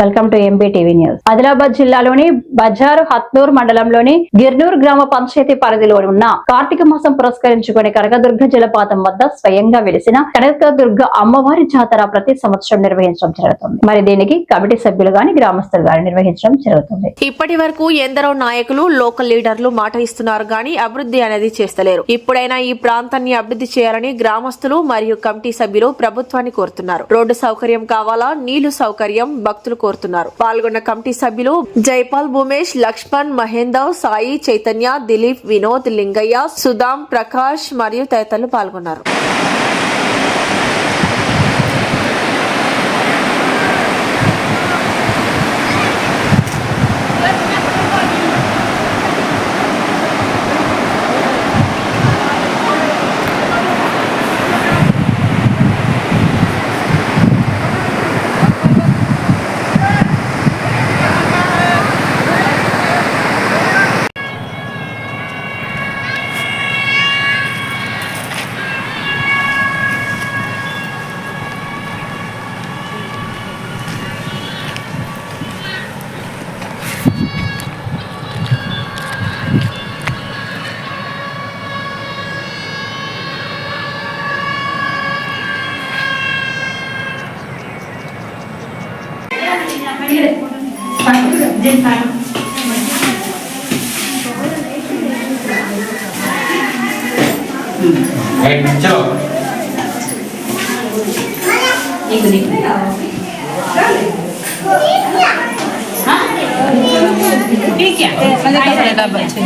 Welcome to MP TV news. Adilabad జిల్లాలోని బజారు హత్నూర్ మండలంలోని గిర్నూర్ గ్రామ పంచాయతీ పరిధిలో ఉన్న కార్తీక మాసం పురస్కరించుకుని కనకదుర్గ జలపాతం వద్ద స్వయంగా వెలిసిన కనకదుర్గ అమ్మవారి జాతర ప్రతి సంవత్సరం నిర్వహించడం జరుగుతుంది. మరి దీనికి కమిటీ సభ్యులు గాని గ్రామస్తులు గాని నిర్వహించడం జరుగుతుంది. ఇప్పటి వరకు ఎందరో నాయకులు లోకల్ లీడర్లు మాట ఇస్తున్నారు గాని అభివృద్ధి అనేది చేస్తలేరు. ఇప్పుడైనా ఈ ప్రాంతాన్ని అభివృద్ధి చేయాలని గ్రామస్తులు మరియు కమిటీ సభ్యులు ప్రభుత్వాన్ని కోరుతున్నారు. రోడ్డు సౌకర్యం కావాలా? నీళ్ళు సౌకర్యం? భక్తులు కోరుతున్నారు. పాల్గొన్న కమిటీ సభ్యులు జైపాల్ భూమేష్ లక్ష్మణ్ మహేందర్ సాయి చైతన్య దిలీప్ వినోద్ లింగయ్య సుధాం ప్రకాష్ మరియు తదితరులు పాల్గొన్నారు. राइट चलो एक मिनट हाँ ठीक आहे मला करायला पाहिजे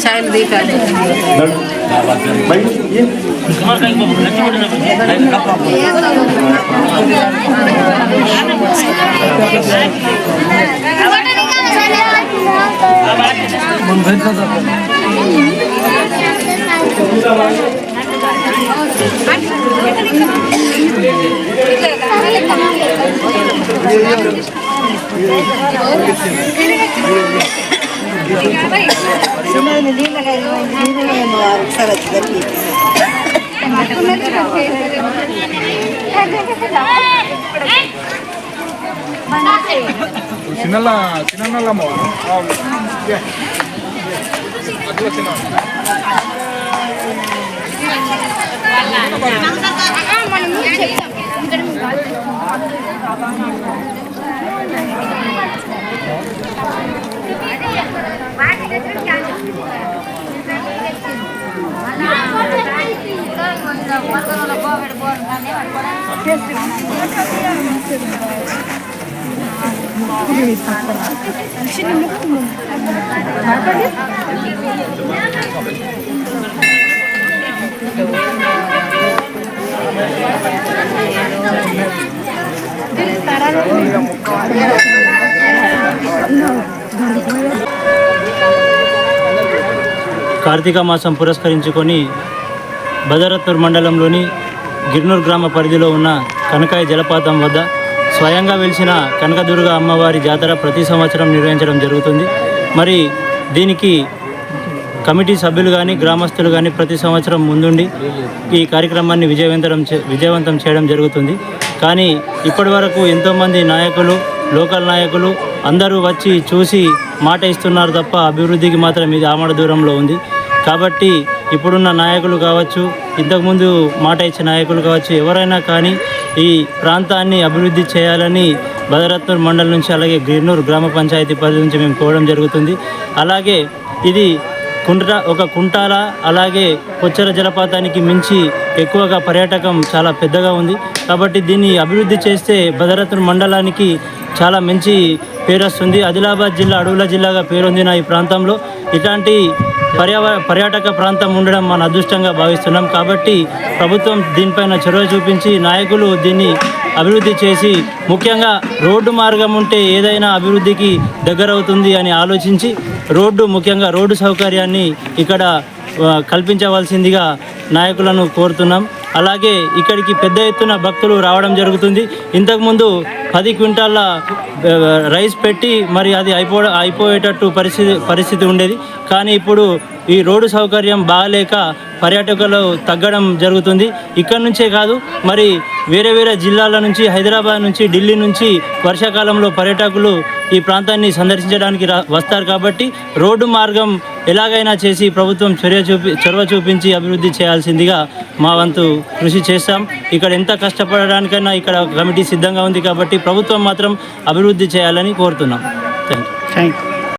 साहेब देख आले बाई ये कमर काय बघू नक्की बोलू नका आपण घरी जाऊ చిన్నల చిన్నల అట్లా చిన్న Şimdi ne yapalım? Ne yapalım? Karthika మాసం పురస్కరించుకొని భద్రత్పూర్ మండలంలోని గిర్నూర్ గ్రామ పరిధిలో ఉన్న కనకాయ జలపాతం వద్ద స్వయంగా వెలిసిన కనకదుర్గ అమ్మవారి జాతర ప్రతి సంవత్సరం నిర్వహించడం జరుగుతుంది. మరి దీనికి కమిటీ సభ్యులు కానీ గ్రామస్తులు కానీ ప్రతి సంవత్సరం ముందుండి ఈ కార్యక్రమాన్ని విజయవంతం చే- విజయవంతం చేయడం జరుగుతుంది. కానీ ఇప్పటి వరకు ఎంతోమంది నాయకులు లోకల్ నాయకులు అందరూ వచ్చి చూసి మాట ఇస్తున్నారు తప్ప అభివృద్ధికి మాత్రం ఇది ఆమడ దూరంలో ఉంది. కాబట్టి ఇప్పుడున్న నాయకులు కావచ్చు ఇంతకుముందు మాట ఇచ్చిన నాయకులు కావచ్చు ఎవరైనా కానీ ఈ ప్రాంతాన్ని అభివృద్ధి చేయాలని భద్రత్నూర్ మండలం నుంచి అలాగే గిర్నూర్ గ్రామ పంచాయతీ పరిధి నుంచి మేము కోవడం జరుగుతుంది. అలాగే ఇది కుంట ఒక కుంటాల అలాగే కొచ్చర జలపాతానికి మించి ఎక్కువగా పర్యాటకం చాలా పెద్దగా ఉంది. కాబట్టి దీన్ని అభివృద్ధి చేస్తే భద్రత్న మండలానికి చాలా మంచి పేరు వస్తుంది. ఆదిలాబాద్ జిల్లా అడవుల జిల్లాగా పేరొందిన ఈ ప్రాంతంలో ఇలాంటి పర్యావ పర్యాటక ప్రాంతం ఉండడం మన అదృష్టంగా భావిస్తున్నాం. కాబట్టి ప్రభుత్వం దీనిపైన చొరవ చూపించి నాయకులు దీన్ని అభివృద్ధి చేసి ముఖ్యంగా రోడ్డు మార్గం ఉంటే ఏదైనా అభివృద్ధికి దగ్గరవుతుంది అని ఆలోచించి రోడ్డు ముఖ్యంగా రోడ్డు సౌకర్యాన్ని ఇక్కడ కల్పించవలసిందిగా నాయకులను కోరుతున్నాం. అలాగే ఇక్కడికి పెద్ద ఎత్తున భక్తులు రావడం జరుగుతుంది. ఇంతకుముందు పది క్వింటాళ్ళ రైస్ పెట్టి మరి అది అయిపో అయిపోయేటట్టు పరిస్థితి పరిస్థితి ఉండేది. కానీ ఇప్పుడు ఈ రోడ్డు సౌకర్యం బాగాలేక పర్యాటకులు తగ్గడం జరుగుతుంది. ఇక్కడ నుంచే కాదు మరి వేరే వేరే జిల్లాల నుంచి హైదరాబాద్ నుంచి ఢిల్లీ నుంచి వర్షాకాలంలో పర్యాటకులు ఈ ప్రాంతాన్ని సందర్శించడానికి వస్తారు కాబట్టి రోడ్డు మార్గం ఎలాగైనా చేసి ప్రభుత్వం చొరవ చూపి చొరవ చూపించి అభివృద్ధి చేయాల్సిందిగా మా వంతు కృషి చేస్తాం ఇక్కడ ఎంత కష్టపడడానికైనా ఇక్కడ కమిటీ సిద్ధంగా ఉంది కాబట్టి ప్రభుత్వం మాత్రం అభివృద్ధి చేయాలని కోరుతున్నాం. Thank you thank you